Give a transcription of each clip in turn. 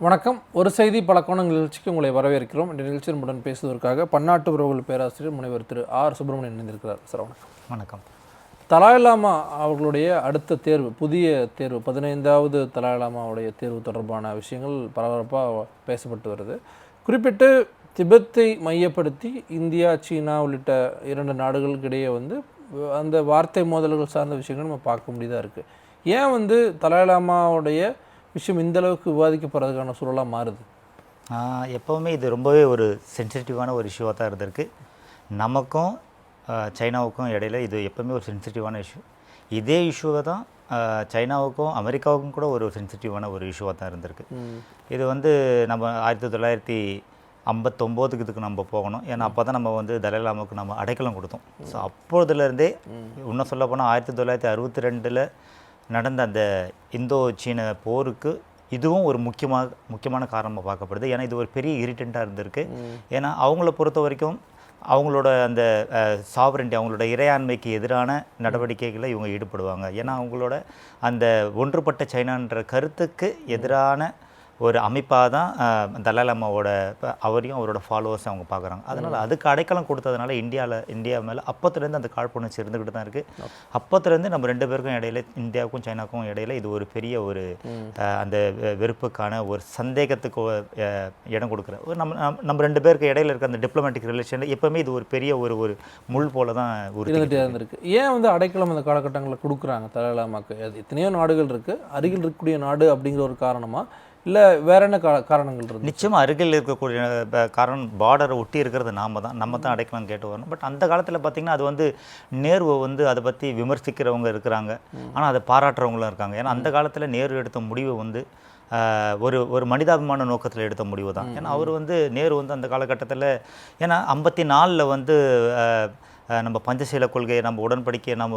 வணக்கம். ஒரு செய்தி பல கோணங்கள் நிகழ்ச்சிக்கு உங்களை வரவேற்கிறோம். இந்த நிகழ்ச்சி நம்முடன் பேசுவதற்காக பன்னாட்டு உறவுகள் பேராசிரியர் முனைவர் திரு ஆர். சுப்பிரமணியன் இணைந்திருக்கிறார். சார் வணக்கம். வணக்கம். தலாய் லாமா அவர்களுடைய அடுத்த தேர்வு புதிய தேர்வு பதினைந்தாவது தலாய் லாமாவுடைய தேர்வு தொடர்பான விஷயங்கள் பரபரப்பாக பேசப்பட்டு வருது. குறிப்பிட்டு திபெத்தை மையப்படுத்தி இந்தியா சீனா உள்ளிட்ட இரண்டு நாடுகளுக்கு இடையே வந்து அந்த வார்த்தை மோதல்கள் சார்ந்த விஷயங்கள் நம்ம பார்க்க முடியதாக இருக்குது ஏன் வந்து தலாய் லாமாவுடைய விஷயம் இந்த அளவுக்கு விவாதிக்கப்படுறதுக்கான சூழலாக மாறுது? எப்போவுமே இது ரொம்பவே ஒரு சென்சிட்டிவான ஒரு இஷ்யூவாக தான் இருந்திருக்கு. நமக்கும் சைனாவுக்கும் இடையில இது எப்போவுமே ஒரு சென்சிட்டிவான இஷ்யூ இதே இஷ்யூவை தான் சைனாவுக்கும் அமெரிக்காவுக்கும் கூட ஒரு சென்சிட்டிவான ஒரு இஷ்யூவாக தான் இருந்திருக்கு. இது வந்து நம்ம ஆயிரத்தி தொள்ளாயிரத்தி ஐம்பத்தொம்போதுக்கு இதுக்கு நம்ம போகணும். ஏன்னா அப்போ தான் நம்ம வந்து தலைலாமுக்கு நம்ம அடைக்கலம் கொடுத்தோம். ஸோ அப்பொழுதுலேருந்தே இன்னும் சொல்ல போனால் ஆயிரத்தி தொள்ளாயிரத்தி அறுபத்தி ரெண்டில் நடந்த அந்த இந்தோ சீன போருக்கு இதுவும் ஒரு முக்கியமாக முக்கியமான காரணமாக பார்க்கப்படுது. ஏன்னா இது ஒரு பெரிய இரிட்டண்ட்டாக இருந்திருக்கு. ஏன்னா அவங்கள பொறுத்த வரைக்கும் அவங்களோட அந்த சாவரண்டி அவங்களோட இறையாண்மைக்கு எதிரான நடவடிக்கைகளில் இவங்க ஈடுபடுவாங்க. ஏன்னா அவங்களோட அந்த ஒன்றுபட்ட சைனான்ற கருத்துக்கு எதிரான ஒரு அமைப்பாக தான் இப்ப அவரையும் அவரோட ஃபாலோவர்ஸ் அவங்க பார்க்குறாங்க. அதனால் அதுக்கு அடைக்கலம் கொடுத்ததுனால இந்தியாவில் இந்தியா மேலே அப்பத்துலேருந்து அந்த காழ்ப்புணர்ச்சி இருந்துக்கிட்டு தான் இருக்குது அப்பத்துலேருந்து நம்ம ரெண்டு பேருக்கும் இடையில இந்தியாவுக்கும் சைனாக்கும் இடையில இது ஒரு பெரிய ஒரு அந்த வெறுப்புக்கான ஒரு சந்தேகத்துக்கு இடம் கொடுக்குற. ஒரு நம்ம நம்ம- நம்ம ரெண்டு பேருக்கு இடையில இருக்க அந்த டிப்ளமேட்டிக் ரிலேஷன் எப்பவுமே இது ஒரு பெரிய ஒரு ஒரு முள் போல தான் இருந்துகிட்டே இருந்திருக்கு. ஏன் வந்து அடைக்கலம் அந்த காலகட்டங்களில் கொடுக்குறாங்க தலாலாமாக்கு அது எத்தனையோ நாடுகள் இருக்குது அருகில் இருக்கக்கூடிய நாடு அப்படிங்கிற ஒரு காரணமா இல்லை வேற என்ன காரணங்கள் இருந்து நிச்சயமாக அருகில் இருக்கக்கூடிய காரணம் பார்டரை ஒட்டி இருக்கிறது நாம தான். நம்ம தான் அடைக்கலாம் கேட்டு வரணும் பட் அந்த காலத்தில் பார்த்திங்கன்னா அது வந்து நேருவை வந்து அதை பற்றி விமர்சிக்கிறவங்க இருக்கிறாங்க. ஆனால் அதை பாராட்டுறவங்களும் இருக்காங்க. ஏன்னா அந்த காலத்தில் நேரு எடுத்த முடிவு வந்து ஒரு ஒரு மனிதாபிமான நோக்கத்தில் எடுத்த முடிவு தான். ஏன்னா அவர் வந்து நேரு வந்து அந்த காலகட்டத்தில் ஏன்னா ஐம்பத்தி நாலில் வந்து நம்ம பஞ்சசீல கொள்கையை நம்ம உடன்படிக்கையை நம்ம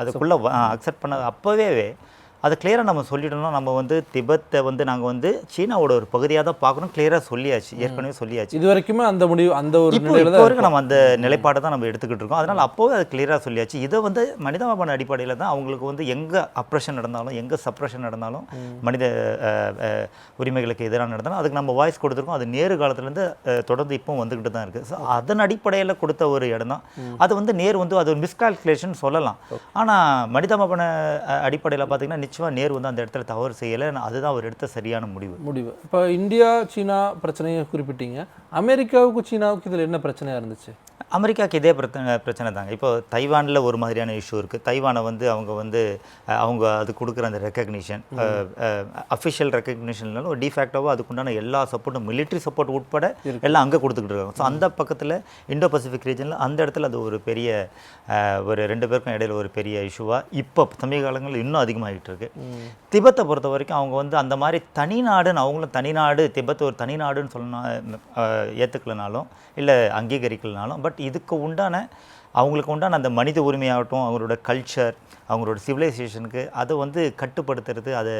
அதுக்குள்ளே அக்செப்ட் பண்ண அப்போவே அதை கிளியராக நம்ம சொல்லிடணும். நம்ம வந்து திபெத்தை வந்து நாங்கள் வந்து சீனாவோட ஒரு பகுதியாக தான் பார்க்கணும். கிளியராக சொல்லியாச்சு. ஏற்கனவே சொல்லியாச்சு. இது வரைக்குமே அந்த முடிவு அந்த ஒரு வரைக்கும் நம்ம அந்த நிலைப்பாடை தான் நம்ம எடுத்துக்கிட்டு இருக்கோம். அதனால் அப்போவே அது கிளியராக சொல்லியாச்சு. இதை வந்து மனிதாபான அடிப்படையில் தான் அவங்களுக்கு வந்து எங்கே அப்ரஷன் நடந்தாலும் எங்கே சப்ரஷன் நடந்தாலும் மனித உரிமைகளுக்கு எதிராக நடந்தாலும் அதுக்கு நம்ம வாய்ஸ் கொடுத்துருக்கோம். அது நேரு காலத்துலேருந்து தொடர்ந்து இப்போ வந்துக்கிட்டு தான் இருக்குது ஸோ அதன் அடிப்படையில் கொடுத்த ஒரு இடம் தான். அது வந்து நேரு வந்து அது ஒரு மிஸ்கால்குலேஷன் சொல்லலாம். ஆனால் மனிதாபான அடிப்படையில் பார்த்தீங்கன்னா நிச்சயமாக நேரு வந்து அந்த இடத்துல தவறு செய்யலை. அதுதான் அவர் எடுத்த சரியான முடிவு. முடிவு. இப்போ இந்தியா சீனா பிரச்சனையை குறிப்பிட்டீங்க. அமெரிக்காவுக்கும் சீனாவுக்கும் இதில் என்ன பிரச்சனையாக இருந்துச்சு? அமெரிக்காவுக்கு இதே பிரச்சனை பிரச்சனை தாங்க. இப்போ தைவானில் ஒரு மாதிரியான இஷ்யூ இருக்குது தைவானை வந்து அவங்க வந்து அவங்க அது கொடுக்குற அந்த ரெக்கக்னிஷன் அஃபிஷியல் ரெக்கக்னிஷன்னாலும் ஒரு டிஃபேக்டாவோ அதுக்குண்டான எல்லா சப்போர்ட்டும் military சப்போர்ட் உட்பட எல்லாம் அங்கே கொடுத்துக்கிட்டு இருக்காங்க. ஸோ அந்த பக்கத்தில் இந்தோ பசிபிக் ரீஜனில் அந்த இடத்துல அது ஒரு பெரிய ஒரு ரெண்டு பேருக்கும் இடையில ஒரு பெரிய இஷ்யூவாக இப்போ சமீப காலங்களில் இன்னும் அதிகமாகிட்டு இருக்கு. திபெத்தை பொறுத்த வரைக்கும் அவங்க வந்து அந்த மாதிரி தனி நாடுன்னு அவங்களும் தனி நாடு திபெத் ஒரு தனி நாடுன்னு சொல்லணும் ஏற்றுக்கலனாலும் இல்லை அங்கீகரிக்கலனாலும் பட் இதுக்கு உண்டான அவங்களுக்கு உண்டான அந்த மனித உரிமையாகட்டும் அவங்களோட கல்ச்சர் அவங்களோட சிவிலைசேஷனுக்கு அதை வந்து கட்டுப்படுத்துறது அதை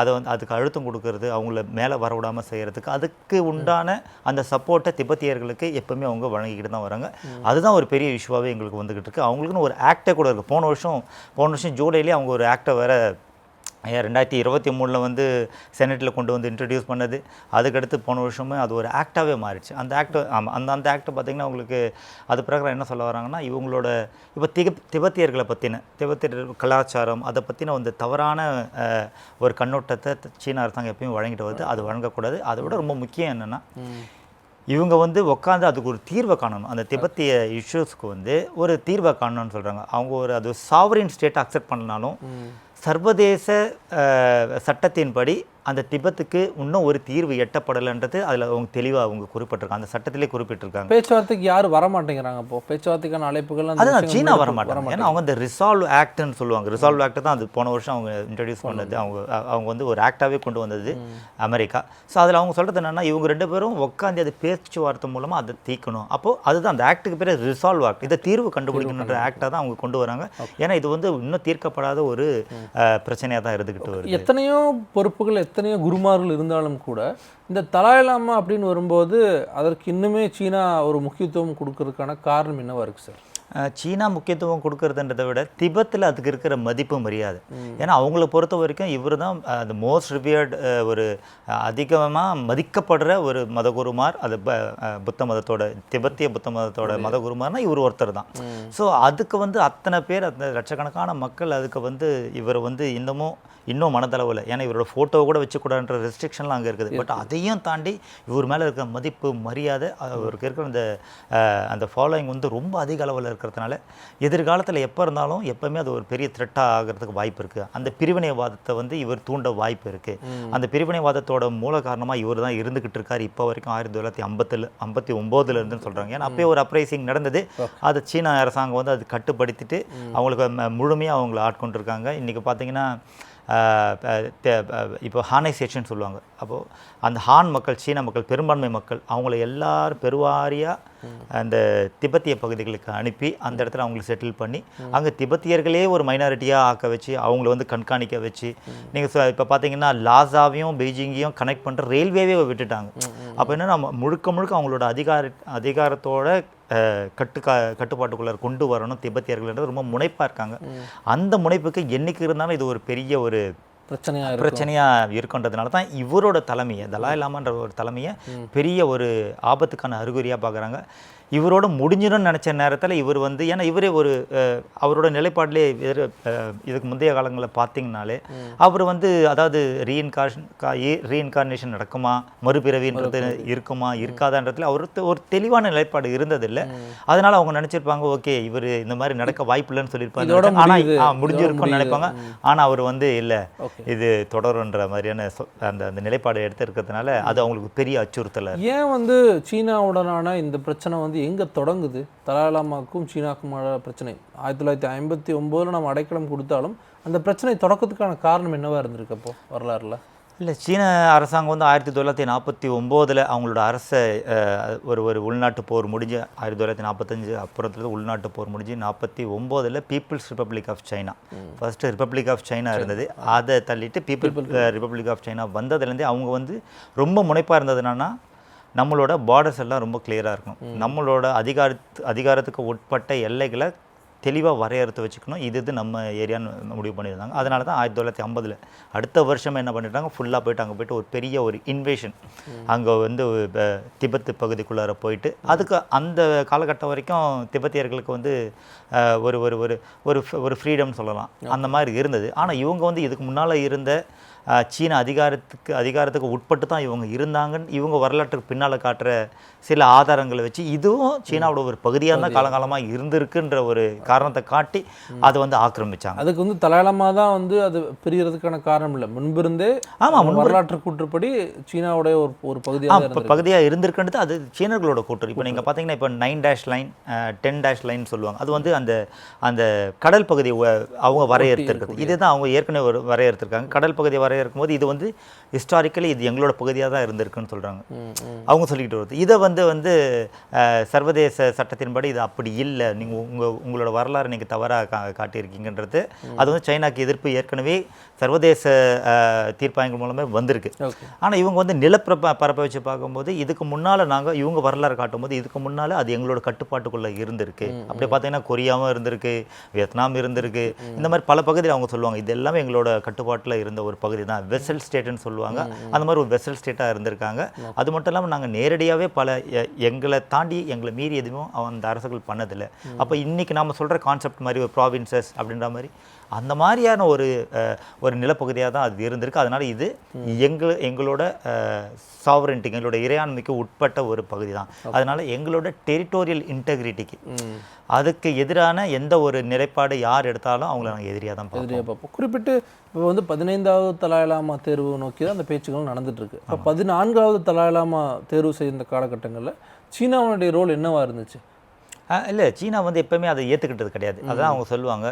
அதை வந்து அதுக்கு அழுத்தம் கொடுக்கறது அவங்கள மேலே வரவிடாமல் செய்கிறதுக்கு அதுக்கு உண்டான அந்த சப்போர்ட்டை திபெத்தியர்களுக்கு எப்பவுமே அவங்க வழங்கிக்கிட்டு தான் வராங்க. அதுதான் ஒரு பெரிய இஷ்யூவாகவே எங்களுக்கு வந்துக்கிட்டு இருக்கு. அவங்களுக்குன்னு ஒரு ஆக்டே கூட இருக்குது போன வருஷம் போன வருஷம் ஜூலைலேயே அவங்க ஒரு ஆக்டை வேற ஏன் ரெண்டாயிரத்தி இருபத்தி மூணில் வந்து செனட்டில் கொண்டு வந்து இன்ட்ரடியூஸ் பண்ணது. அதுக்கடுத்து போன வருஷமே அது ஒரு ஆக்டாகவே மாறிடுச்சு. அந்த ஆக்ட் ஆமாம் அந்த அந்த ஆக்ட் பார்த்திங்கன்னா உங்களுக்கு அது பிரகாரம் என்ன சொல்ல வராங்கன்னா இவங்களோட இப்போ திக திபெத்தியர்களை பற்றின திபத்தியர் கலாச்சாரம் அதை பற்றின வந்து தவறான ஒரு கண்ணோட்டத்தை சீன அரசாங்கம் எப்பயும் வழங்கிட்டு வருது. அது வழங்கக்கூடாது. அதை விட ரொம்ப முக்கியம் என்னென்னா இவங்க வந்து உட்காந்து அதுக்கு ஒரு தீர்வை காணணும். அந்த திபெத்திய இஷ்யூஸ்க்கு வந்து ஒரு தீர்வை காணணும்னு சொல்கிறாங்க அவங்க ஒரு அது சாவரின் ஸ்டேட்டை அக்செப்ட் பண்ணனாலும் சர்வதேச சட்டத்தின்படி அந்த திபெத்துக்கு இன்னும் ஒரு தீர்வு எட்டப்படலைன்றது அதில் அவங்க தெளிவாக அவங்க குறிப்பிட்டிருக்காங்க. அந்த சட்டத்திலே குறிப்பிட்டிருக்காங்க. பேச்சுவார்த்தைக்கு யாரும் வர மாட்டேங்கிறாங்க இப்போ பேச்சுவார்த்தைக்கான அழைப்புகள் அந்த விஷயங்கள் சீனா முன்னெடுத்து வர மாட்டாங்க ஏன்னா அவங்க இந்த ரிசால்வ் ஆக்ட்னு சொல்லுவாங்க. ரிசால்வ் ஆக்ட் தான் அது போன வருஷம் அவங்க இன்ட்ரடியூஸ் பண்ணது. அவங்க அவங்க வந்து ஒரு ஆக்டாகவே கொண்டு வந்தது அமெரிக்கா. ஸோ அதில் அவங்க சொல்கிறது என்னன்னா இவங்க ரெண்டு பேரும் உட்காந்து அது பேச்சுவார்த்தை மூலமாக அதை தீர்க்கணும். அப்போது அதுதான் அந்த ஆக்ட்டுக்கு பேர் ரிசால்வ் ஆக்ட் இதை தீர்வு கண்டுபிடிக்கணுன்ற ஆக்டாக தான் அவங்க கொண்டு வராங்க. ஏன்னா இது வந்து இன்னும் தீர்க்கப்படாத ஒரு பிரச்சனையாக தான் இருந்துக்கிட்டு வருது. எத்தனையோ பொறுப்புகள் எத்தனையோ குருமார்கள் இருந்தாலும் கூட இந்த தலாய் லாமா அப்படின்னு வரும்போது அதற்கு இன்னுமே சீனா ஒரு முக்கியத்துவம் கொடுக்கறதுக்கான காரணம் என்னவா இருக்கு சார்? சீனா முக்கியத்துவம் கொடுக்கறதுன்றதை விட திபத்தில் அதுக்கு இருக்கிற மதிப்பு மரியாதை. ஏன்னா அவங்கள பொறுத்த வரைக்கும் இவர் தான் அந்த மோஸ்ட் ரிவியர்ட் ஒரு அதிகமாக மதிக்கப்படுற ஒரு மதகுருமார். அது புத்த மதத்தோட திபெத்திய புத்த மதத்தோட மதகுருமார்னா இவர் ஒருத்தர் தான். ஸோ அதுக்கு வந்து அத்தனை பேர் அந்த லட்சக்கணக்கான மக்கள் அதுக்கு வந்து இவர் வந்து இன்னமும் இன்னும் மனதளவில். ஏன்னா இவரோட ஃபோட்டோவை கூட வச்சுக்கூடாதுன்ற ரெஸ்ட்ரிக்ஷன்லாம் அங்கே இருக்குது. பட் அதையும் தாண்டி இவர் மேலே இருக்கிற மதிப்பு மரியாதை அவருக்கு இருக்கிற அந்த அந்த ஃபாலோயிங் வந்து ரொம்ப அதிக அளவில் இருக்கிறதுனால எதிர்காலத்தில் எப்போ இருந்தாலும் எப்போவுமே அது ஒரு பெரிய த்ரெட்டாக ஆகிறதுக்கு வாய்ப்பு இருக்குது அந்த பிரிவினைவாதத்தை வந்து இவர் தூண்ட வாய்ப்பு இருக்குது அந்த பிரிவினைவாதத்தோட மூல காரணமாக இவர் தான் இருந்துக்கிட்டு இருக்கார் இப்போ வரைக்கும் ஆயிரத்தி தொள்ளாயிரத்தி ஐம்பத்தில் ஐம்பத்தி ஒம்போதுல இருந்துன்னு சொல்கிறாங்க ஏன்னா அப்பயே ஒரு அப்ரைசிங் நடந்தது. அதை சீனா அரசாங்கம் வந்து அது கட்டுப்படுத்திட்டு அவங்களுக்கு முழுமையாக அவங்கள ஆட்கொண்டிருக்காங்க. இன்றைக்கி பார்த்தீங்கன்னா இப்போ ஹானைசேஷன் சொல்லுவாங்க. அப்போது அந்த ஹான் மக்கள் சீன மக்கள் பெரும்பான்மை மக்கள் அவங்கள எல்லாரும் பெருவாரியாக அந்த திபெத்திய பகுதிகளுக்கு அனுப்பி அந்த இடத்துல அவங்களை செட்டில் பண்ணி அங்கே திபெத்தியர்களே ஒரு மைனாரிட்டியாக ஆக்க வச்சு அவங்கள வந்து கண்காணிக்க வச்சு நீங்கள் இப்போ பார்த்தீங்கன்னா லாசாவையும் பெய்ஜிங்கையும் கனெக்ட் பண்ணுற ரயில்வேவே விட்டுட்டாங்க. அப்போ என்ன நம்ம முழுக்க முழுக்க அவங்களோட அதிகார அதிகாரத்தோட கட்டுக்கா கட்டுப்பாட்டுக்குள்ளே கொண்டு வரணும். திபெத்தியர்கள்ன்றது ரொம்ப முனைப்பாக இருக்காங்க. அந்த முனைப்புக்கு என்னைக்கு இருந்தாலும் இது ஒரு பெரிய ஒரு பிரச்சனையா இருக்கு பிரச்சனையாக இருக்குன்றதுனால தான் இவரோட தலைமையை தலாய் லாமான்ற ஒரு தலைமையை பெரிய ஒரு ஆபத்துக்கான அறிகுறியாக பார்க்குறாங்க இவரோட முடிஞ்சிடும்னு நினச்ச நேரத்தில் இவர் வந்து ஏன்னா இவரே ஒரு அவரோட நிலைப்பாட்டிலே இதுக்கு முந்தைய காலங்களில் பார்த்தீங்கனாலே அவர் வந்து அதாவது ரீஇன்கார்ஷன் ரீஇன்கார்னேஷன் நடக்குமா மறுபிறவின்றது இருக்குமா இருக்காதான்றதுல அவருக்கு ஒரு தெளிவான நிலைப்பாடு இருந்ததில்லை. அதனால அவங்க நினச்சிருப்பாங்க ஓகே இவர் இந்த மாதிரி நடக்க வாய்ப்பு இல்லைன்னு இதோட சொல்லியிருப்பாங்க ஆனால் முடிஞ்சிருக்கும்னு. நினைப்பாங்க. ஆனால் அவர் வந்து இல்லை இது தொடருன்ற மாதிரியான அந்த அந்த நிலைப்பாடு எடுத்து இருக்கிறதுனால அது அவங்களுக்கு பெரிய அச்சுறுத்தலை ஏன் வந்து சீனாவுடனான இந்த பிரச்சனை வந்து எங்கே தொடங்குது? தலாலாமாக்கும் சீனாக்குமான பிரச்சனை. ஆயிரத்தி தொள்ளாயிரத்தி ஐம்பத்தி ஒம்போதில் நம்ம அடைக்கலம் கொடுத்தாலும் அந்த பிரச்சனை தொடக்கத்துக்கான காரணம் என்னவா இருந்திருக்கு அப்போ வரலாறுல? இல்லை சீன அரசாங்கம் வந்து ஆயிரத்தி தொள்ளாயிரத்தி நாற்பத்தி ஒம்போதில் அவங்களோட அரசை ஒரு ஒரு உள்நாட்டு போர் முடிஞ்சு ஆயிரத்தி தொள்ளாயிரத்தி நாற்பத்தஞ்சு அப்புறத்துல உள்நாட்டு போர் முடிஞ்சு நாற்பத்தி ஒம்போதில் people's republic of China first republic of China இருந்தது. அதை தள்ளிட்டு பீப்புள் ரிப்பப்ளிக் ஆஃப் சைனா வந்ததுலேருந்தே அவங்க வந்து ரொம்ப முனைப்பாக இருந்தது என்னன்னா நம்மளோட பார்டர்ஸ் எல்லாம் ரொம்ப கிளியராக இருக்கணும். நம்மளோட அதிகாரத்து அதிகாரத்துக்கு உட்பட்ட எல்லைகளை தெளிவாக வரையறுத்து வச்சுக்கணும். இது இது நம்ம ஏரியான்னு முடிவு பண்ணியிருந்தாங்க. அதனால தான் ஆயிரத்தி தொள்ளாயிரத்தி ஐம்பதில் அடுத்த வருஷம் என்ன பண்ணிட்டாங்க? ஃபுல்லாக போயிட்டு அங்கே போயிட்டு ஒரு பெரிய ஒரு இன்வேஷன் அங்கே வந்து ப- திபெத் பகுதிக்குள்ளார போயிட்டு அதுக்கு அந்த காலகட்டம் வரைக்கும் திபெத்தியர்களுக்கு வந்து ஒரு ஒரு ஒரு ஒரு f- ஒரு ஃப்ரீடம் சொல்லலாம். அந்த மாதிரி இருந்தது. ஆனால் இவங்க வந்து இதுக்கு முன்னால் இருந்த சீன அதிகாரத்துக்கு அதிகாரத்துக்கு உட்பட்டு தான் இவங்க இருந்தாங்கன்னு இவங்க வரலாற்றுக்கு பின்னால் காட்டுற சில ஆதாரங்களை வச்சு இதுவும் சீனாவோட ஒரு பகுதியாக தான் காலங்காலமாக இருந்திருக்குன்ற ஒரு காரணத்தை காட்டி அதை வந்து ஆக்கிரமிச்சாங்க. அதுக்கு வந்து தலாலாமா தான் வந்து அது பிரியறதுக்கான காரணம் இல்லை. முன்பிருந்தே ஆமா, நம்ம வரலாற்று கூற்றுப்படி சீனாவுடைய ஒரு ஒரு பகுதியாக பகுதியாக இருந்திருக்குன்றது அது சீனர்களோட கூற்று. இப்போ நீங்கள் பார்த்தீங்கன்னா இப்போ nine dash line ten dash line சொல்லுவாங்க. அது வந்து அந்த அந்த கடல் பகுதியை வ- அவங்க வரையறுத்திருக்குது. இதுதான் அவங்க ஏற்கனவே வரையறுத்திருக்காங்க. கடல் பகுதியை வரையறுக்கும் போது இது வந்து ஹிஸ்டாரிக்கலி இது எங்களோட பகுதியாக தான் இருந்திருக்குன்னு சொல்கிறாங்க அவங்க சொல்லிக்கிட்டு வருது. இதை வந்து வந்து சர்வதேச சட்டத்தின்படி இது அப்படி இல்லை. நீங்கள் உங்கள் உங்களோட வரலாறு நீங்கள் தவறாக கா காட்டியிருக்கீங்கன்றது. அது வந்து சைனாக்கு எதிர்ப்பு ஏற்கனவே சர்வதேச தீர்ப்பாயங்கள் மூலமே வந்திருக்கு. ஆனால் இவங்க வந்து நிலப்பரப்பை பரப்பை வச்சு பார்க்கும்போது இதுக்கு முன்னால் நாங்கள் இவங்க வரலாறு காட்டும்போது இதுக்கு முன்னால் அது எங்களோட கட்டுப்பாட்டுக்குள்ளே இருந்திருக்கு. அப்படி பார்த்தீங்கன்னா கொரியாவும் இருந்திருக்கு வியட்நாம் இருந்திருக்கு. இந்த மாதிரி பல பகுதியில் அவங்க சொல்லுவாங்க. இது எல்லாமே எங்களோட கட்டுப்பாட்டில் இருந்த ஒரு பகுதி தான் வெசல் ஸ்டேட்டுன்னு சொல்லுவாங்க. அந்த மாதிரி ஒரு வெசல் ஸ்டேட்டாக இருந்திருக்காங்க. அது மட்டும் இல்லாமல் நாங்கள் நேரடியாகவே பல எங்களை தாண்டி எங்களை மீறி எதுவும் அவன் அந்த அரசுகள் பண்ணதில்லை. அப்போ இன்னைக்கு நாம சொல்கிற கான்செப்ட் மாதிரி ஒரு ப்ராவின்சஸ் அப்படின்ற மாதிரி அந்த மாதிரியான ஒரு ஒரு நிலப்பகுதியாக தான் அது இருந்திருக்கு. அதனால இது எங்கள் எங்களோட சாவரன்ட்டி எங்களோட இறையாண்மைக்கு உட்பட்ட ஒரு பகுதி தான். அதனால எங்களோட டெரிட்டோரியல் இன்டெகிரிட்டிக்கு அதுக்கு எதிரான எந்த ஒரு நிலைப்பாடு யார் எடுத்தாலும் அவங்கள நாங்கள் எதிரியாக தான் எதிரியாக பார்ப்போம். குறிப்பிட்டு இப்போ வந்து பதினைந்தாவது தலாயிலாமா தேர்வு நோக்கி தான் அந்த பேச்சுக்கள் நடந்துட்டு இருக்கு இப்போ பதினான்காவது தலாயிலாமா தேர்வு செய்த காலகட்டங்களில் சீனாவுடைய ரோல் என்னவா இருந்துச்சு? இல்லை சீனா வந்து எப்பவுமே அதை ஏற்றுக்கிட்டது கிடையாது. அதான் அவங்க சொல்லுவாங்க.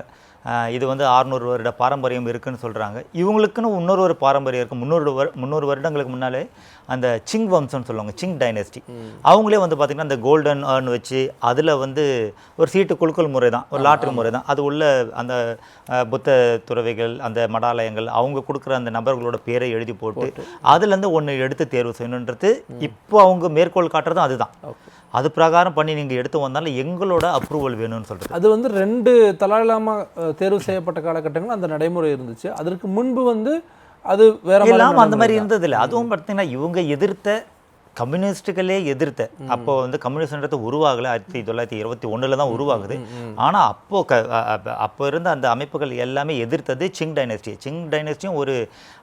இது வந்து 600 வருட பாரம்பரியம் இருக்குன்னு சொல்கிறாங்க இவங்களுக்குன்னு இன்னொரு ஒரு பாரம்பரியம் இருக்குது முந்நூறு வரு முந்நூறு வருடங்களுக்கு முன்னாலே அந்த சிங் வம்சம்னு சொல்லுவாங்க சிங் டைனஸ்டி அவங்களே வந்து பார்த்திங்கன்னா அந்த கோல்டன் ஏர்ன் வச்சு அதில் வந்து ஒரு சீட்டு குலுக்கல் முறை தான் ஒரு லாட்டரி முறை தான் அது உள்ள அந்த புத்த துறவிகள் அந்த மடாலயங்கள் அவங்க கொடுக்குற அந்த நபர்களோட பேரை எழுதி போட்டு அதுலேருந்து ஒன்று எடுத்து தேர்வு செய்யணுன்றது இப்போ அவங்க மேற்கோள் காட்டுறதும் அதுதான். அது பிரகாரம் பண்ணி நீங்கள் எடுத்து வந்தாலும் எங்களோட அப்ரூவல் வேணும்னு சொல்கிறது அது வந்து ரெண்டு தலாயிலாமா அஹ், தேர்வு செய்யப்பட்ட காலகட்டங்கள் அந்த நடைமுறை இருந்துச்சு. அதற்கு முன்பு வந்து அது வேற இல்லாமல் அந்த மாதிரி நடைமுறை இருந்தது இல்லை அதுவும் பார்த்தீங்கன்னா இவங்க எதிர்த்த கம்யூனிஸ்டுகளே எதிர்த்த அப்போ வந்து கம்யூனிஸ்ட்ன்றது உருவாகலை ஆயிரத்தி தொள்ளாயிரத்தி இருபத்தி ஒண்ணுல தான் உருவாகுது. ஆனால் அப்போ க அப்போ இருந்த அந்த அமைப்புகள் எல்லாமே எதிர்த்தது சிங் டைனஸ்டி சிங் டைனஸ்டியும் ஒரு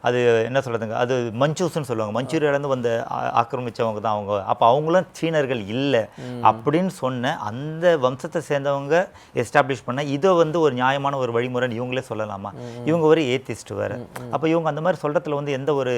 அது என்ன சொல்றதுங்க அது மஞ்சூஸ்ன்னு சொல்லுவாங்க. மஞ்சூரியாலேருந்து வந்து ஆ- ஆக்கிரமிச்சவங்க தான் அவங்க. அப்போ அவங்களும் சீனர்கள் இல்லை அப்படின்னு சொன்ன அந்த வம்சத்தை சேர்ந்தவங்க எஸ்டாப்ளிஷ் பண்ண இதை வந்து ஒரு நியாயமான ஒரு வழிமுறைன்னு இவங்களே சொல்லலாமா? இவங்க ஒரு ஏத்திஸ்ட் வேற. அப்போ இவங்க அந்த மாதிரி சொல்றதுல வந்து எந்த ஒரு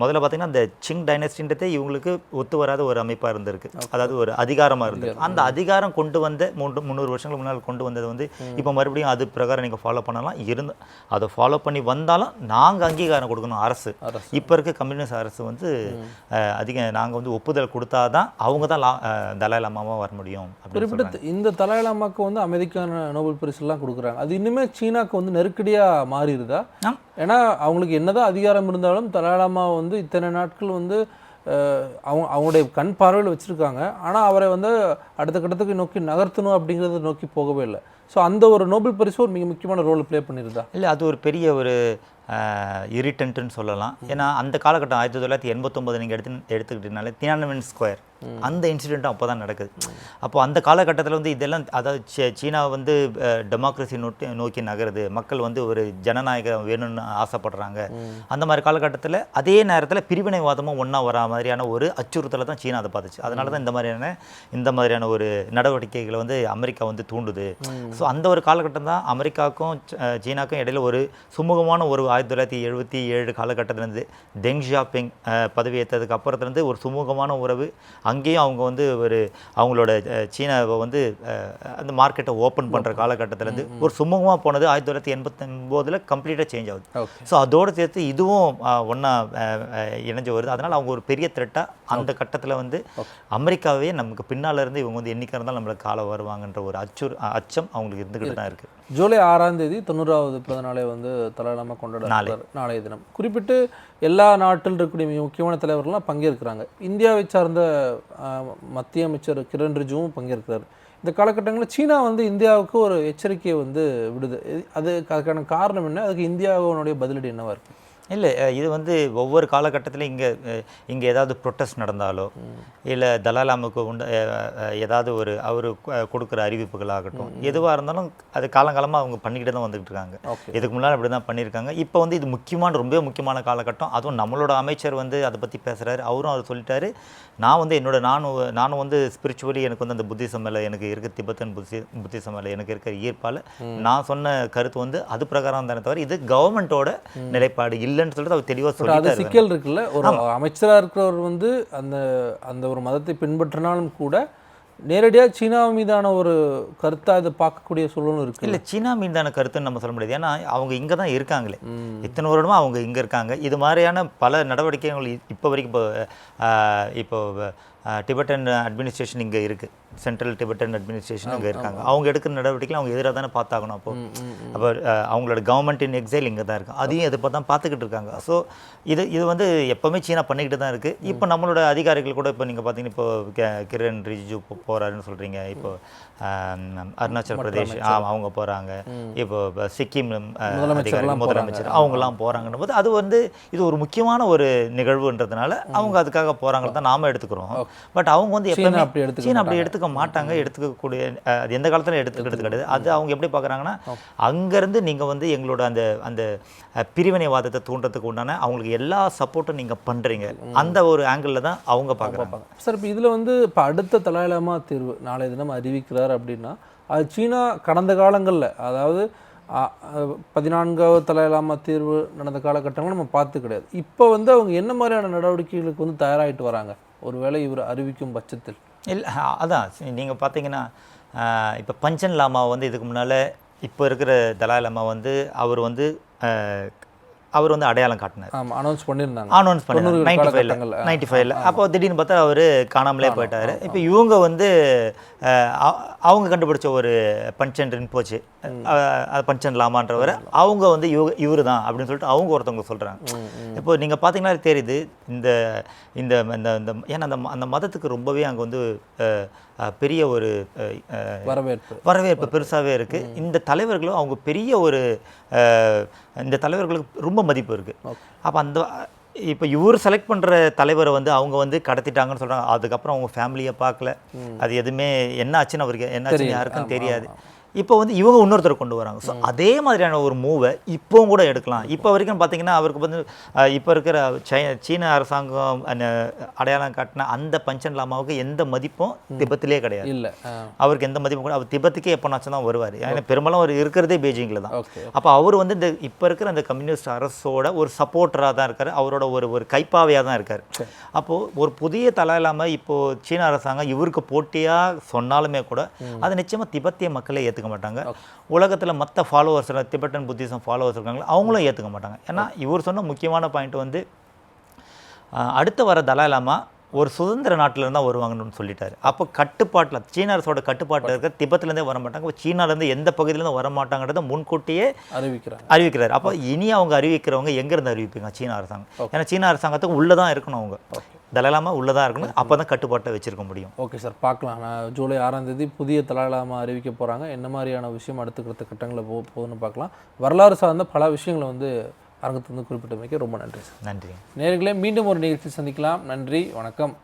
முதல்ல பார்த்தீங்கன்னா அந்த சிங் டைனஸ்டின்றதே இவங்களுக்கு ஒத்து வராத ஒரு அமைப்பாக இருந்திருக்கு. அதாவது ஒரு அதிகாரமாக இருந்தது அந்த அதிகாரம் கொண்டு வந்த மூன்று முந்நூறு வருஷங்களுக்கு முன்னால் கொண்டு வந்தது வந்து இப்போ மறுபடியும் அது பிரகாரம் நீங்கள் ஃபாலோ பண்ணலாம். இருந்து அதை ஃபாலோ பண்ணி வந்தாலும் நாங்கள் அங்கீகாரம் கொடுக்கணும் அரசு. இப்போ இருக்க கம்யூனிஸ்ட் அரசு வந்து அதிக நாங்கள் வந்து ஒப்புதல் கொடுத்தாதான் அவங்க தான் லா- லாமாவா வர முடியும் குறிப்பிட்ட. இந்த தலாயிலாமாக்கு வந்து அமெரிக்கான நோபல் பரிசுலாம் கொடுக்குறாங்க. அது இன்னுமே சீனாக்கு வந்து நெருக்கடியா மாறிடுதா. ஏன்னா அவங்களுக்கு என்னதான் அதிகாரம் இருந்தாலும் தலாலாமா வந்து இத்தனை நாட்கள் வந்து அவங்க அவங்களுடைய கண் பார்வையில் வச்சுருக்காங்க. ஆனால் அவரை வந்து அடுத்த கட்டத்துக்கு நோக்கி நகர்த்தணும் அப்படிங்கிறத நோக்கி போகவே இல்லை. ஸோ அந்த ஒரு நோபல் பரிசு ஒரு மிக முக்கியமான ரோல் ப்ளே பண்ணியிருந்தா. இல்லை அது ஒரு பெரிய ஒரு இரிட்டன்ட்டுன்னு சொல்லலாம். ஏன்னா அந்த காலகட்டம் ஆயிரத்தி தொள்ளாயிரத்தி எண்பத்தொம்பது நீங்கள் எடுத்து எடுத்துக்கிட்டீங்கனாலே தியானவன் ஸ்கொயர் அந்த இன்சிடெண்ட்டும் அப்போ தான் நடக்குது. அப்போ அந்த காலகட்டத்தில் வந்து இதெல்லாம் அதாவது சீ- சீனா வந்து டெமோக்ரஸி நோக்கி நோக்கி நகருது. மக்கள் வந்து ஒரு ஜனநாயகம் வேணும்னு ஆசைப்படுறாங்க. அந்த மாதிரி காலகட்டத்தில் அதே நேரத்தில் பிரிவினைவாதமும் ஒன்றா வரா மாதிரியான ஒரு அச்சுறுத்தலை தான் சீனா அதை பார்த்துச்சு அதனால தான் இந்த மாதிரியான இந்த மாதிரியான ஒரு நடவடிக்கைகளை வந்து அமெரிக்கா வந்து தூண்டுது. ஸோ அந்த ஒரு காலகட்டம் தான் அமெரிக்காவுக்கும் சீனாக்கும் இடையில ஒரு சுமூகமான ஒரு ஆயிரத்தி தொள்ளாயிரத்தி எழுபத்தி ஏழு காலகட்டத்திலேருந்து டெங் ஷாப்பிங் பதவியேற்றதுக்கு பதவி ஏற்றதுக்கு அப்புறத்துலேருந்து ஒரு சுமூகமான உறவு அங்கேயும் அவங்க வந்து ஒரு அவங்களோட சீனாவை வந்து அந்த மார்க்கெட்டை ஓப்பன் பண்ணுற காலகட்டத்திலேருந்து ஒரு சுமூகமாக போனது ஆயிரத்தி தொள்ளாயிரத்தி எண்பத்தொம்போதில் கம்ப்ளீட்டாக சேஞ்ச் ஆகுது. ஸோ அதோடு சேர்த்து இதுவும் ஒன்றா இணைஞ்சு வருது. அதனால் அவங்க ஒரு பெரிய த்ரெட்டாக அந்த கட்டத்தில் வந்து அமெரிக்காவே நமக்கு பின்னால இருந்து இவங்க வந்து என்னைக்கா இருந்தாலும் நம்மளுக்கு கால வருவாங்கன்ற ஒரு அச்சுறு அச்சம் அவங்களுக்கு இருந்துக்கிட்டு தான் இருக்குது ஜூலை ஆறாம் தேதி தொண்ணூறாவது பிறந்த நாளை வந்து தலாயிலாமா கொண்டாடுறாரு நாளைய தினம். குறிப்பிட்டு எல்லா நாட்டில் இருக்கக்கூடிய மிக முக்கியமான தலைவர்கள்லாம் பங்கேற்கிறாங்க. இந்தியாவை சார்ந்த மத்திய அமைச்சர் கிரண் ரிஜுவும் பங்கேற்கிறார். இந்த காலகட்டங்களில் சீனா வந்து இந்தியாவுக்கு ஒரு எச்சரிக்கையை வந்து விடுது. இது- அது அதுக்கான காரணம் என்ன? அதுக்கு இந்தியாவுடைய பதிலடி என்னவா இருக்கு? இல்லை இது வந்து ஒவ்வொரு காலகட்டத்திலும் இங்கே இங்கே ஏதாவது ப்ரொட்டஸ்ட் நடந்தாலோ இல்லை தலாலாமுக்கு உண்டு ஏதாவது ஒரு அவர் கொடுக்குற அறிவிப்புகளாகட்டும் எதுவாக இருந்தாலும் அது காலங்காலமாக அவங்க பண்ணிக்கிட்டு தான் வந்துகிட்டு இருக்காங்க. இதுக்கு முன்னால் அப்படி தான் பண்ணியிருக்காங்க. இப்போ வந்து இது முக்கியமான ரொம்ப முக்கியமான காலகட்டம். அதுவும் நம்மளோட அமைச்சர் வந்து அதை பற்றி பேசுகிறாரு அவரும் அவர் சொல்லிட்டாரு. நான் வந்து என்னோட நானும் நானும் வந்து ஸ்பிரிச்சுவலி எனக்கு வந்து அந்த புத்திசம் மேலே எனக்கு இருக்க திபெத்தன் புத்தி புத்திசம் மேலே எனக்கு இருக்கிற ஈர்ப்பால் நான் சொன்ன கருத்து வந்து அது பிரகாரம் தானே தவிர இது கவர்மெண்ட்டோட நிலைப்பாடு இல்லைன்னு சொல்லிட்டு அவர் தெளிவாக சொல்லிட்டாரு. சிக்கல் இருக்குல்ல. ஒரு அமைச்சரா இருக்கிறவர் வந்து அந்த அந்த ஒரு மதத்தை பின்பற்றினாலும் கூட நேரடியாக சீனா மீதான ஒரு கருத்தா இதை பார்க்கக்கூடிய சூழலும் இருக்கு இல்லை சீனா மீதான கருத்துன்னு நம்ம சொல்ல முடியாது. ஏன்னா அவங்க இங்கே தான் இருக்காங்களே. இத்தனை வருடமா அவங்க இங்கே இருக்காங்க. இது மாதிரியான பல நடவடிக்கைகள் இப்போ வரைக்கும் இப்போ இப்போ டிபெட்டன் அட்மினிஸ்ட்ரேஷன் இங்கே இருக்குது சென்ட்ரல் டிபெட்டன் அட்மினிஸ்ட்ரேஷன் இங்கே இருக்காங்க. அவங்க எடுக்கிற நடவடிக்கைகள் அவங்க எதிராக தானே பார்த்தாகணும் அப்போ. அப்போ அவங்களோட கவர்மெண்ட் இன் எக்ஸைல் இங்கே தான் இருக்கு. அதையும் எதிர்ப்பா தான் பார்த்துக்கிட்டு இருக்காங்க. ஸோ இது இது வந்து எப்போவுமே சீனா பண்ணிக்கிட்டு தான் இருக்குது இப்போ நம்மளோட அதிகாரிகள் கூட இப்போ நீங்கள் பார்த்தீங்கன்னா இப்போ கிரண் ரிஜிஜு போகிறாருன்னு சொல்கிறீங்க இப்போ அருணாச்சல் பிரதேஷ் ஆ, அவங்க போகிறாங்க இப்போ சிக்கிம் முதலமைச்சர் அவங்கெல்லாம் போகிறாங்கன்னும் போது அது வந்து இது ஒரு முக்கியமான ஒரு நிகழ்வுன்றதுனால அவங்க அதுக்காக போகிறாங்கன்னு தான் நாம எடுத்துக்கிறோம். பட் அவங்க வந்து எப்பவுமே அப்படி எடுத்துக்க சீனா அப்படி எடுத்துக்க மாட்டாங்க. எடுத்துக்கக்கூடிய அது எந்த காலத்துல எடுத்துக்கிறது கிடையாது. அது அவங்க எப்படி பார்க்குறாங்கன்னா அங்கேருந்து நீங்கள் வந்து எங்களோட அந்த அந்த பிரிவினைவாதத்தை தூண்டுறதுக்கு உண்டான அவங்களுக்கு எல்லா சப்போர்ட்டும் நீங்கள் பண்ணுறீங்க அந்த ஒரு ஆங்கிளில் தான் அவங்க பார்க்குறாங்க சார் இப்போ இதில் வந்து இப்போ அடுத்த தலாயிலாமா தீர்வு நாளைய தினம் அறிவிக்கிறார் அப்படின்னா அது சீனா கடந்த காலங்களில் அதாவது பதினான்காவது தலாயிலாமா தீர்வு நடந்த காலகட்டங்கள் நம்ம பார்த்து கிடையாது. இப்போ வந்து அவங்க என்ன மாதிரியான நடவடிக்கைகளுக்கு வந்து தயாராகிட்டு வராங்க? ஒருவேளை இவர் அறிவிக்கும் பட்சத்தில். இல்லை அதான். நீங்கள் பார்த்தீங்கன்னா இப்போ பஞ்சன் லாமா வந்து இதுக்கு முன்னால் இப்போ இருக்கிற தலாய் லாமா வந்து அவர் வந்து அவர் வந்து அடையாளம் காட்டினார். அனௌன்ஸ் பண்ணியிருந்தாங்க. அனௌன்ஸ் தொண்ணூறு நைன்டி ஃபைவ்ல. நைன்டி ஃபைவ்ல அப்போ திடீர்னு பார்த்தா அவர் காணாமலே போயிட்டாரு. இப்போ இவங்க வந்து அவங்க கண்டுபிடிச்ச ஒரு பஞ்சன் போச்சு. அது பஞ்சன் லாமான்றவர். அவங்க வந்து இவ இவரு தான் அப்படின்னு சொல்லிட்டு அவங்க ஒருத்தவங்க சொல்கிறாங்க இப்போ நீங்கள் பார்த்தீங்கன்னா தெரியுது. இந்த இந்த இந்த ஏன்னா அந்த அந்த மதத்துக்கு ரொம்பவே அங்கே வந்து பெரிய ஒரு வரவேற்பு. வரவேற்பு பெருசாகவே இருக்குது இந்த தலைவர்களும் அவங்க பெரிய ஒரு இந்த தலைவர்களுக்கு ரொம்ப மதிப்பு இருக்குது அப்போ அந்த இப்போ இவர் செலக்ட் பண்ணுற தலைவரை வந்து அவங்க வந்து கடத்திட்டாங்கன்னு சொல்கிறாங்க அதுக்கப்புறம் அவங்க ஃபேமிலியை பார்க்கல. அது எதுவுமே என்ன ஆச்சுன்னு அவருக்கு என்ன ஆச்சுன்னு யாருக்கும் தெரியாது. இப்போ வந்து இவங்க இன்னொருத்தர் கொண்டு வராங்க. ஸோ அதே மாதிரியான ஒரு மூவை இப்போவும் கூட எடுக்கலாம். இப்போ வரைக்கும் பார்த்தீங்கன்னா அவருக்கு வந்து இப்போ இருக்கிற சை சீன அரசாங்கம் அடையாளம் காட்டின அந்த பஞ்சன் லாமாவுக்கு எந்த மதிப்பும் திபத்திலே கிடையாது. இல்ல அவருக்கு எந்த மதிப்பும் கூட அவர் திபத்துக்கே எப்போனாச்சும் தான் வருவார். ஏன்னா பெரும்பாலும் அவர் இருக்கிறதே பீஜிங்கில் தான். அப்போ அவர் வந்து இந்த இப்போ இருக்கிற அந்த கம்யூனிஸ்ட் அரசோட ஒரு சப்போர்ட்டராக தான் இருக்கார். அவரோட ஒரு ஒரு கைப்பாவையாக தான் இருக்கார். அப்போது ஒரு புதிய தலையிலாம இப்போது சீன அரசாங்கம் இவருக்கு போட்டியாக சொன்னாலுமே கூட அது நிச்சயமாக திபெத்திய மக்களை ஏற்றுக்க மாட்டாங்க. உலகத்தில் மற்ற ஃபாலோவர்ஸ் திபெட்டன் புத்திசம் ஃபாலோவர்ஸ் இருக்காங்களோ அவங்களும் ஏற்றுக்க மாட்டாங்க. ஏன்னா இவர் சொன்ன முக்கியமான பாயிண்ட் வந்து அடுத்து வர தலாலாமா ஒரு சுதந்திர நாட்டில இருந்தா வருவாங்கன்னு சொல்லிட்டாரு. அப்போ கட்டுப்பாட்டில் சீன அரசோட கட்டுப்பாட்டில் இருக்க திபெத்லேருந்தே வர மாட்டாங்க சீனாலேருந்து எந்த பகுதியிலேருந்து வர மாட்டாங்கிறத முன்கூட்டியே அறிவிக்கிறாங்க. அறிவிக்கிறார். அப்போ இனி அவங்க அறிவிக்கிறவங்க எங்கேருந்து அறிவிப்பீங்க? சீன அரசாங்கம். ஏன்னா சீன அரசாங்கத்துக்கு உள்ளே தான் இருக்கணும் அவங்க. தலாலாமா உள்ளே தான் இருக்கணும். அப்போ தான் கட்டுப்பாட்டை வச்சிருக்க முடியும். ஓகே சார் பார்க்கலாம். நான் ஜூலை ஆறாம் தேதி புதிய தலாலாமா அறிவிக்க போகிறாங்க என்ன மாதிரியான விஷயம் அடுத்துக்கிற கட்டங்களில் போ போகுதுன்னு பார்க்கலாம். வரலாறு சார்ந்த பல விஷயங்களை வந்து அரங்கத்து வந்து குறிப்பிட்டமைக்கு ரொம்ப நன்றி சார். நன்றி நேர்களே மீண்டும் ஒரு நிகழ்ச்சி சந்திக்கலாம். நன்றி வணக்கம்.